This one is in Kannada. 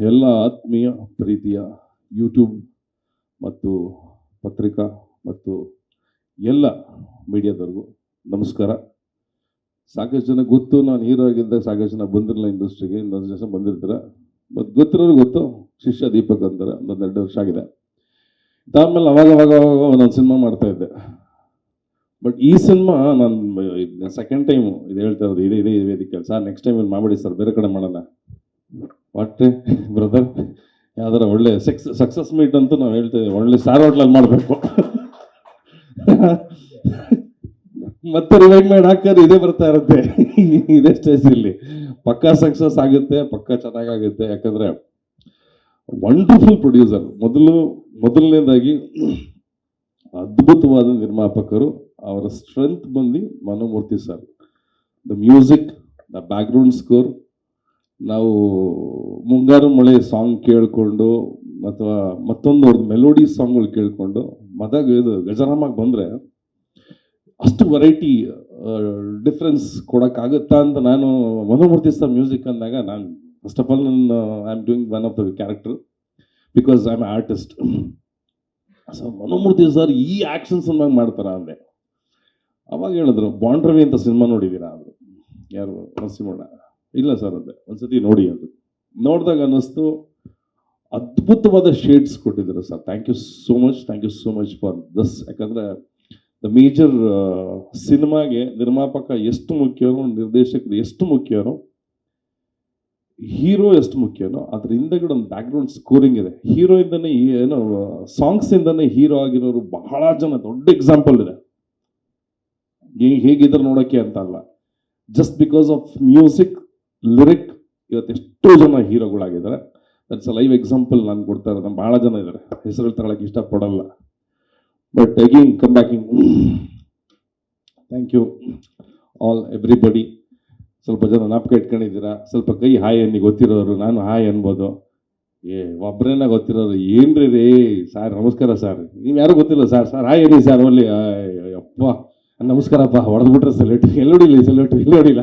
ಎಲ್ಲ ಆತ್ಮೀಯ ಪ್ರೀತಿಯ ಯೂಟ್ಯೂಬ್ ಮತ್ತು ಪತ್ರಿಕಾ ಮತ್ತು ಎಲ್ಲ ಮೀಡಿಯಾದವ್ರಿಗೂ ನಮಸ್ಕಾರ ಸಾಕಷ್ಟು ಜನ ಗೊತ್ತು ನಾನು ಹೀರೋ ಆಗಿದ್ದಾಗ ಸಾಕಷ್ಟು ಜನ ಬಂದಿರಲಿಲ್ಲ ಇಂಡಸ್ಟ್ರಿಗೆ ಇನ್ನೊಂದು ಜನ ಬಂದಿರ್ತೀರ ಮತ್ತು ಗೊತ್ತಿರೋರು ಗೊತ್ತು ಶಿಷ್ಯ ದೀಪಕ್ ಅಂತಾರೆ ಒಂದೊಂದು ಎರಡು ವರ್ಷ ಆಗಿದೆ ಅದಾದ್ಮೇಲೆ ಅವಾಗ ಅವಾಗ ಅವಾಗ ಒಂದೊಂದು ಸಿನಿಮಾ ಮಾಡ್ತಾ ಇದ್ದೆ ಬಟ್ ಈ ಸಿನಿಮಾ ನಾನು ಸೆಕೆಂಡ್ ಟೈಮು ಇದು ಹೇಳ್ತಾ ಇರೋದು ಇದೇ ಇದೇ ವೇದಿಕೆ ಸರ್ ನೆಕ್ಸ್ಟ್ ಟೈಮ್ ಇಲ್ಲಿ ಮಾಡಬೇಡಿ ಸರ್ ಬೇರೆ ಕಡೆ ಮಾಡೋಣ ವಾಟ್ ಬ್ರದರ್ ಯಾವ್ದಾರ ಒಳ್ಳೆ ಸಕ್ಸ್ ಸಕ್ಸಸ್ ಮೀಟ್ ಅಂತೂ ನಾವು ಹೇಳ್ತೇವೆ. ಒಳ್ಳೆ ಸ್ಟಾರ್ ಹೋಟ್ಲಲ್ಲಿ ಮಾಡಬೇಕು. ಮತ್ತೆ ರಿವೈಂಡ್ ಮಾಡಿ ಹಾಕಿದ್ರೆ ಇದೇ ಬರ್ತಾ ಇರುತ್ತೆ. ಇದೇ ಸ್ಟೇಜ್ ಇಲ್ಲಿ ಪಕ್ಕಾ ಸಕ್ಸಸ್ ಆಗುತ್ತೆ, ಪಕ್ಕಾ ಚೆನ್ನಾಗಾಗುತ್ತೆ. ಯಾಕಂದ್ರೆ ವಂಡರ್ಫುಲ್ ಪ್ರೊಡ್ಯೂಸರ್ ಮೊದಲು, ಮೊದಲನೇದಾಗಿ ಅದ್ಭುತವಾದ ನಿರ್ಮಾಪಕರು. ಅವರ ಸ್ಟ್ರೆಂತ್ ಬಂದು Manomurthy sir the music the background score ನಾವು ಮುಂಗಾರು ಮಳೆ ಸಾಂಗ್ ಕೇಳಿಕೊಂಡು ಅಥವಾ ಮತ್ತೊಂದು ಅವ್ರದ್ದು ಮೆಲೋಡಿ ಸಾಂಗ್ಗಳು ಕೇಳಿಕೊಂಡು ಮದಾಗ ಇದು ಗಜರಾಮಾಗಿ ಬಂದರೆ ಅಷ್ಟು ವೆರೈಟಿ ಡಿಫ್ರೆನ್ಸ್ ಕೊಡೋಕ್ಕಾಗುತ್ತಾ ಅಂತ ನಾನು ಮನೋಮೂರ್ತಿ ಸರ್ ಮ್ಯೂಸಿಕ್ ಅಂದಾಗ ನಾನು ಫಸ್ಟ್ ಆಫ್ ಆಲ್ ನನ್ನ I am doing one of the character because I am artist so Manomurthy sir ಈ ಆ್ಯಕ್ಷನ್ ಸಿನಿಮಾಗೆ ಮಾಡ್ತಾರ ಅಂದೆ. ಅವಾಗ ಹೇಳಿದ್ರು, ಬಾಂಡ್ರವಿ ಅಂತ ಸಿನಿಮಾ ನೋಡಿದ್ದೀರಾ ಅಂದರು ಯಾರು, ನರಸಿಂಹಣ್ಣ? ಇಲ್ಲ ಸರ್ ಅಂದೆ. ಒಂದ್ಸತಿ ನೋಡಿ ಅದು. ನೋಡಿದಾಗ ಅನ್ನಿಸ್ತು, ಅದ್ಭುತವಾದ ಶೇಡ್ಸ್ ಕೊಟ್ಟಿದ್ದಾರೆ sir. Thank you so much thank you so much for this ಯಾಕಂದರೆ ದ ಮೇಜರ್ ಸಿನಿಮಾಗೆ ನಿರ್ಮಾಪಕ ಎಷ್ಟು ಮುಖ್ಯನೋ ನಿರ್ದೇಶಕರು ಎಷ್ಟು ಮುಖ್ಯನೋ ಹೀರೋ ಎಷ್ಟು ಮುಖ್ಯನೋ ಅದ್ರ ಹಿಂದೆಗಡೆ ಒಂದು ಬ್ಯಾಕ್ಗ್ರೌಂಡ್ ಸ್ಕೋರಿಂಗ್ ಇದೆ. ಹೀರೋ ಏನೋ ಸಾಂಗ್ಸ್ ಇಂದನೇ ಹೀರೋ ಆಗಿರೋರು ಬಹಳ ಜನ, ದೊಡ್ಡ ಎಕ್ಸಾಂಪಲ್ ಇದೆ. ಹೇಗಿದ್ರೆ ನೋಡೋಕ್ಕೆ ಅಂತ ಅಲ್ಲ. Just because of music lyric ಇವತ್ತು ಎಷ್ಟೋ ಜನ ಹೀರೋಗಳಾಗಿದ್ದಾರೆ. ದಟ್ಸ್ ಅ ಲೈವ್ ಎಕ್ಸಾಂಪಲ್ ನಾನು ಕೊಡ್ತಾ ಇರೋದು. ಭಾಳ ಜನ ಇದ್ದಾರೆ. ಹೆಸರು ತಗೊಳಕ್ಕೆ ಇಷ್ಟಪಡಲ್ಲ. But again come backing thank you all everybody ಸ್ವಲ್ಪ ಜನ ನಾಪಕ ಇಟ್ಕೊಂಡಿದ್ದೀರಾ? ಸ್ವಲ್ಪ ಕೈ ಹಾಯ್ ಅನ್ನಿ ಗೊತ್ತಿರೋರು. ನಾನು ಹಾಯ್ ಅನ್ಬೋದು. ಏ ಒಬ್ಬರೇನ ಗೊತ್ತಿರೋರು. ಏನ್ರಿ ರೀ? ಸಾರ್, ನಮಸ್ಕಾರ ಸರ್. ನೀವು ಯಾರು ಗೊತ್ತಿಲ್ಲ ಸರ್? ಸರ್, ಹಾಯ್ ಅನ್ನಿ ಸರ್ ಅಲ್ಲಿ ಅಪ್ಪ ನಮಸ್ಕಾರಪ್ಪ. ಹೊಡೆದ್ಬಿಟ್ರೆ ಸಲ್ಯೂಟ್ ಎಲ್ಲೋಡಿಲ್ಲ ಎಲ್ಲಿ ಹೊಡಿಲ್ಲ